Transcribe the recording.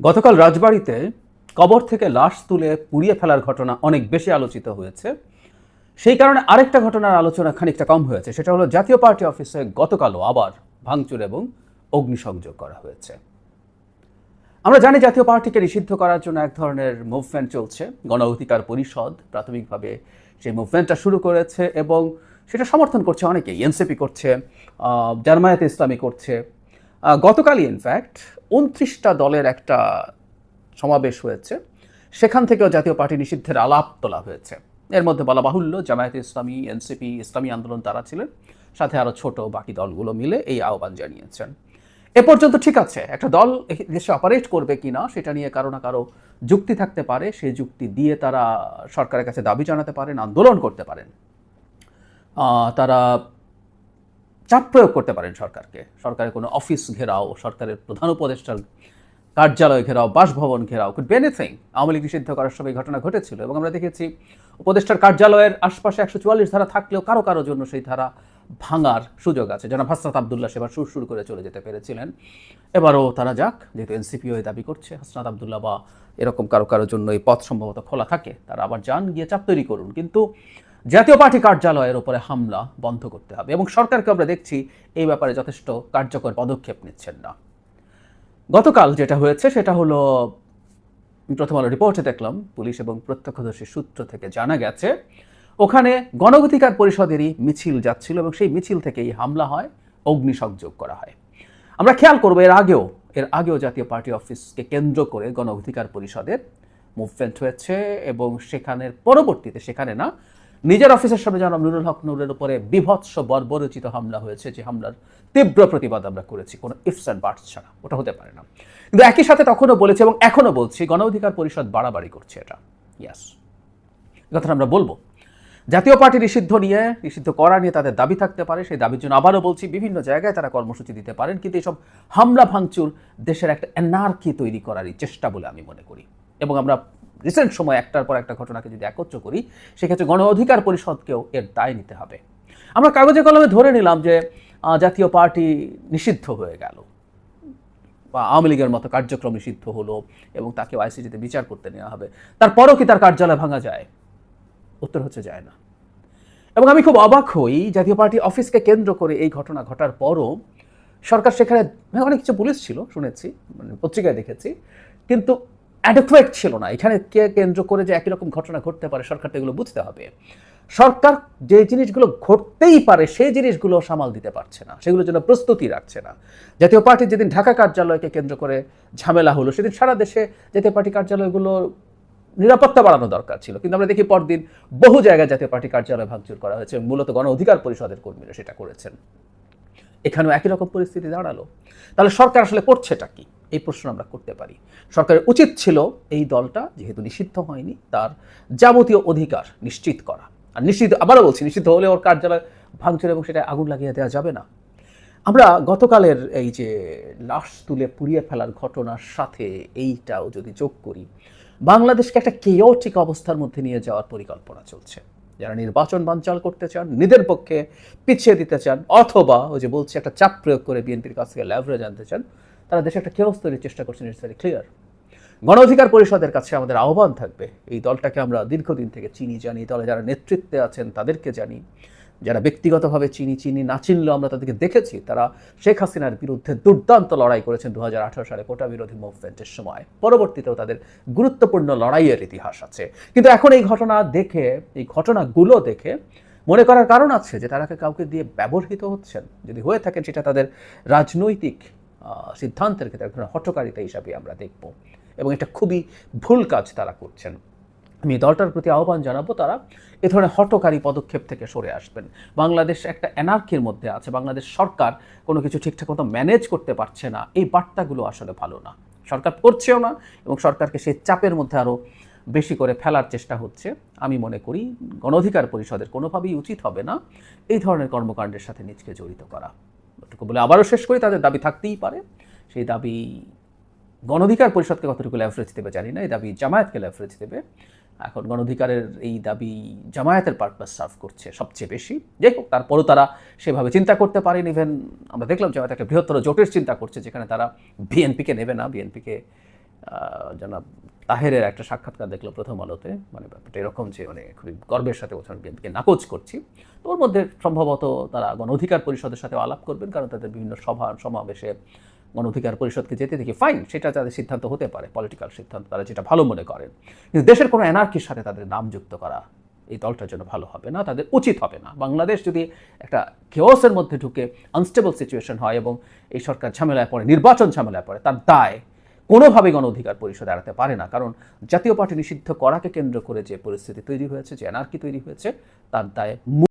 গতকাল রাজবাড়িতে কবর থেকে লাশ তুলে পুড়িয়ে ফেলার ঘটনা অনেক বেশি আলোচিত হয়েছে। সেই কারণে আরেকটা ঘটনার আলোচনা খানিকটা কম হয়েছে। সেটা হলো, জাতীয় পার্টি অফিসে গতকালও আবার ভাঙচুর এবং অগ্নিসংযোগ করা হয়েছে। আমরা জানি জাতীয় পার্টিকে নিষিদ্ধ করার জন্য এক ধরনের মুভমেন্ট চলছে। গণ অধিকার পরিষদ প্রাথমিকভাবে সেই মুভমেন্টটা শুরু করেছে এবং সেটা সমর্থন করছে অনেকেই। এনসিপি করছে জার্মায়াতে ইসলামী করছে। গতকালই ইনফ্যাক্ট উনত্রিশটা দলের একটা সমাবেশ হয়েছে। সেখান থেকেও জাতীয় পার্টি নিষিদ্ধের আলাপ তোলা হয়েছে। এর মধ্যে বলা বাহুল্য, জামায়াতে ইসলামী, এনসিপি, ইসলামী আন্দোলন তারা ছিলেন। সাথে আরও ছোট বাকি দলগুলো মিলে এই আহ্বান জানিয়েছেন। এ পর্যন্ত ঠিক আছে, একটা দল দেশে অপারেট করবে কিনা সেটা নিয়ে কারও না কারও যুক্তি থাকতে পারে। সেই যুক্তি দিয়ে তারা সরকারের কাছে দাবি জানাতে পারেন, আন্দোলন করতে পারেন। তারা চাপ প্রয়োগ করতে পারেন সরকারকে। সরকারের কোনো অফিস ঘেরাও, সরকারের প্রধান উপদেষ্টার কার্যালয় ঘেরাও, বাসভবন ঘেরাও কুড এনিথিং আওয়ামী লীগ নিষিদ্ধ করার সময় ঘটনা ঘটেছিল এবং আমরা দেখেছি উপদেষ্টার কার্যালয়ের আশপাশে একশো চুয়াল্লিশ ধারা থাকলেও কারও কারও জন্য সেই ধারা ভাঙার সুযোগ আছে। যেন হাসনাত আবদুল্লাহ সেবার সুর সুর করে চলে যেতে পেরেছিলেন। এবারও তারা যাক, যেহেতু এনসিপিও দাবি করছে, হাসনাত আবদুল্লাহ বা এরকম কারও কারও জন্য এই পথ সম্ভবত খোলা থাকে, তারা আবার যান, গিয়ে চাপ তৈরি করুন। কিন্তু জাতীয় পার্টি কার্যালয়ের উপরে হামলা বন্ধ করতে হবে এবং সরকারকে আমরা দেখছি এই ব্যাপারে যথেষ্ট কার্যকর পদক্ষেপ নিচ্ছেন না। গতকাল যেটা হয়েছে সেটা হলো, প্রথম আলো রিপোর্টে দেখলাম, পুলিশ এবং প্রত্যক্ষদর্শী সূত্র থেকে জানা গেছে, ওখানে গণঅধিকার পরিষদেরই মিছিল যাচ্ছিল এবং সেই মিছিল থেকেই হামলা হয় অগ্নিসংযোগ করা হয়। আমরা খেয়াল করব, এর আগেও এর আগেও জাতীয় পার্টি অফিসকে কেন্দ্র করে গণ অধিকার পরিষদের মুভমেন্ট হয়েছে এবং সেখানের পরবর্তীতে, সেখানে না নিজের অফিসের সামনে জনাব নুরুল হক নুরের উপরে বিভৎস বর্বরচিত হামলা হয়েছে, যে হামলার তীব্র প্রতিবাদ আমরা করেছি, কোনো ইফস অ্যান্ড বার্টস ছাড়া, ওটা হতে পারে না। কিন্তু একই সাথে তখনও বলেছি এবং এখনও বলছি, গণ অধিকার পরিষদ বাড়াবাড়ি করছে এটা। ইয়াস কথাটা আমরা বলব। জাতীয় পার্টি নিষিদ্ধ নিয়ে, নিষিদ্ধ করা নিয়ে তাদের দাবি থাকতে পারে, সেই দাবির জন্য আবারও বলছি, বিভিন্ন জায়গায় তারা কর্মসূচি দিতে পারেন, কিন্তু এইসব হামলা ভাঙচুর দেশের একটা এনার্কি তৈরি করারই চেষ্টা বলে আমি মনে করি। এবং আমরা রিসেন্ট সময় একটার পর একটা ঘটনাকে যদি একত্র করি, সেক্ষেত্রে গণ অধিকার পরিষদকেও এর দায় নিতে হবে। আমরা কাগজে কলমে ধরে নিলাম যে জাতীয় পার্টি নিষিদ্ধ হয়ে গেল বা আওয়ামী লীগের মতো কার্যক্রম নিষিদ্ধ হলো এবং তাকে আইসিজিতে বিচার করতে নেওয়া হবে। তারপরও কি তার কার্যালয় ভাঙা যায়? উত্তর হচ্ছে যায় না। এবং আমি খুব অবাক হই, জাতীয় পার্টি অফিসকে কেন্দ্র করে এই ঘটনা ঘটার পরও সরকার সেখানে, অনেক কিছু পুলিশ ছিল, শুনেছি মানে পত্রিকায় দেখেছি, কিন্তু অ্যাডোকুয়েট ছিল না। এখানে কে কেন্দ্র করে যে একই রকম ঘটনা ঘটতে পারে, সরকারকে এগুলো বুঝতে হবে। সরকার যে জিনিসগুলো ঘটতেই পারে, সেই জিনিসগুলো সামাল দিতে পারছে না। সেগুলোর জন্য প্রস্তুতি রাখছে না। জাতীয় পার্টির যেদিন ঢাকা কার্যালয়কে কেন্দ্র করে ঝামেলা হলো, সেদিন সারা দেশে জাতীয় পার্টি কার্যালয়গুলো নিরাপত্তা বাড়ানো দরকার ছিল। কিন্তু আমরা দেখি পরদিন বহু জায়গায় জাতীয় পার্টি কার্যালয় ভাঙচুর করা হয়েছে মূলত গণ অধিকার পরিষদের কর্মীরা সেটা করেছেন। এখানেও একই রকম পরিস্থিতি দাঁড়াল। তাহলে সরকার আসলে করছেটা কি? এই প্রশ্ন আমরা করতে পারি। সরকারের উচিত ছিল এই দলটা যেহেতু নিষিদ্ধ হয়নি, তার যাবতীয় অধিকার নিশ্চিত করা। আর নিশ্চিত, আবারও বলছি, নিষিদ্ধ হলে ওর কার্যালয় ভাঙচুর এবং সেটা আগুন লাগিয়ে দেওয়া যাবে না। আমরা গতকালের এই যে লাশ তুলে পুড়িয়ে ফেলার ঘটনার সাথে এইটাও যদি যোগ করি, বাংলাদেশকে একটা কেয়টিক অবস্থার মধ্যে নিয়ে যাওয়ার পরিকল্পনা চলছে। যারা নির্বাচন বানচাল করতে চান, নিজের পক্ষে পিছিয়ে দিতে চান, অথবা ওই যে বলছে একটা চাপ প্রয়োগ করে বিএনপির কাছ থেকে ল্যাভারেজ আনতে চান তারা দেশে একটা কেওস তৈরির চেষ্টা করছেন ইটস ভেরি ক্লিয়ার গণ অধিকার পরিষদের কাছে আমাদের আহ্বান থাকবে, এই দলটাকে আমরা দীর্ঘদিন থেকে চিনি, জানি দলে যারা নেতৃত্বে আছেন তাদেরকে জানি। যারা ব্যক্তিগতভাবে চিনি চিনি না চিনলেও আমরা তাদেরকে দেখেছি, তারা শেখ হাসিনার বিরুদ্ধে দুর্দান্ত লড়াই করেছেন দু হাজার আঠেরো সালে কোটা বিরোধী মুভমেন্টের সময়। পরবর্তীতেও তাদের গুরুত্বপূর্ণ লড়াইয়ের ইতিহাস আছে। কিন্তু এখন এই ঘটনা দেখে, এই ঘটনাগুলো দেখে মনে করার কারণ আছে যে তারা কাউকে দিয়ে ব্যবহৃত হচ্ছেন? যদি হয়ে থাকেন সেটা তাদের রাজনৈতিক সিদ্ধান্তের ক্ষেত্রে এক ধরনের হটকারিতা হিসাবে আমরা দেখব। এবং এটা খুবই ভুল কাজ তারা করছেন। আমি দলটার প্রতি আহ্বান জানাব তারা এ ধরনের হটকারী পদক্ষেপ থেকে সরে আসবেন। বাংলাদেশ একটা অ্যানার্কির মধ্যে আছে। বাংলাদেশ সরকার কোনো কিছু ঠিকঠাক মতো ম্যানেজ করতে পারছে না। এই বার্তাগুলো আসলে ভালো না। সরকার করছেও না এবং সরকারকে সেই চাপের মধ্যে আরও বেশি করে ফেলার চেষ্টা হচ্ছে। আমি মনে করি গণঅধিকার পরিষদের কোনোভাবেই উচিত হবে না। এই ধরনের কর্মকাণ্ডের সাথে নিজকে জড়িত করা। এটুকু বলে আবারও শেষ করি, তাদের দাবি থাকতেই পারে। সেই দাবি গণঅধিকার পরিষদকে কতটুকু লেভারেজ দেবে জানি না, এই দাবি জামায়াতকে লেভারেজ দেবে। এখন গণঅধিকারের এই দাবি জামায়াতের পারপাস সার্ভ করছে সবচেয়ে বেশি। যাই হোক, তারপরও তারা সেভাবে চিন্তা করতে পারেন। ইভেন আমরা দেখলাম জামায়াত একটা বৃহত্তর জোটের চিন্তা করছে, যেখানে তারা বিএনপিকে নেবে না। বিএনপিকে জনাব তাহেরের একটা সাক্ষাৎকার দেখল প্রথম আলোতে। মানে ব্যাপারটা এরকম যে মানে খুবই গর্বের সাথে বলছেন বিএনপিকে নাকচ করছি। তো ওর মধ্যে সম্ভবত তারা গণ অধিকার পরিষদের সাথে আলাপ করবেন, কারণ তাদের বিভিন্ন সভা, সমাবেশে গণ অধিকার পরিষদকে যেতে দেখি, ফাইন, সেটা তাদের সিদ্ধান্ত হতে পারে, পলিটিক্যাল সিদ্ধান্ত, তারা যেটা ভালো মনে করেন। কিন্তু দেশের কোনো এনার্কির সাথে তাদের নাম যুক্ত করা, এই দলটার জন্য ভালো হবে না, তাদের উচিত হবে না। বাংলাদেশ যদি একটা কেওসের মধ্যে ঢুকে আনস্টেবল সিচুয়েশন হয় এবং এই সরকার ঝামেলায় পড়ে, নির্বাচন ঝামেলায় পড়ে, তার দায় কোনোভাবেই গণ অধিকার পরিষদ এড়াতে পারে না। কারণ জাতীয় পার্টি নিষিদ্ধ করাকে কেন্দ্র করে যে পরিস্থিতি তৈরি হয়েছে, যে এনআরকি তৈরি হয়েছে, তার দায়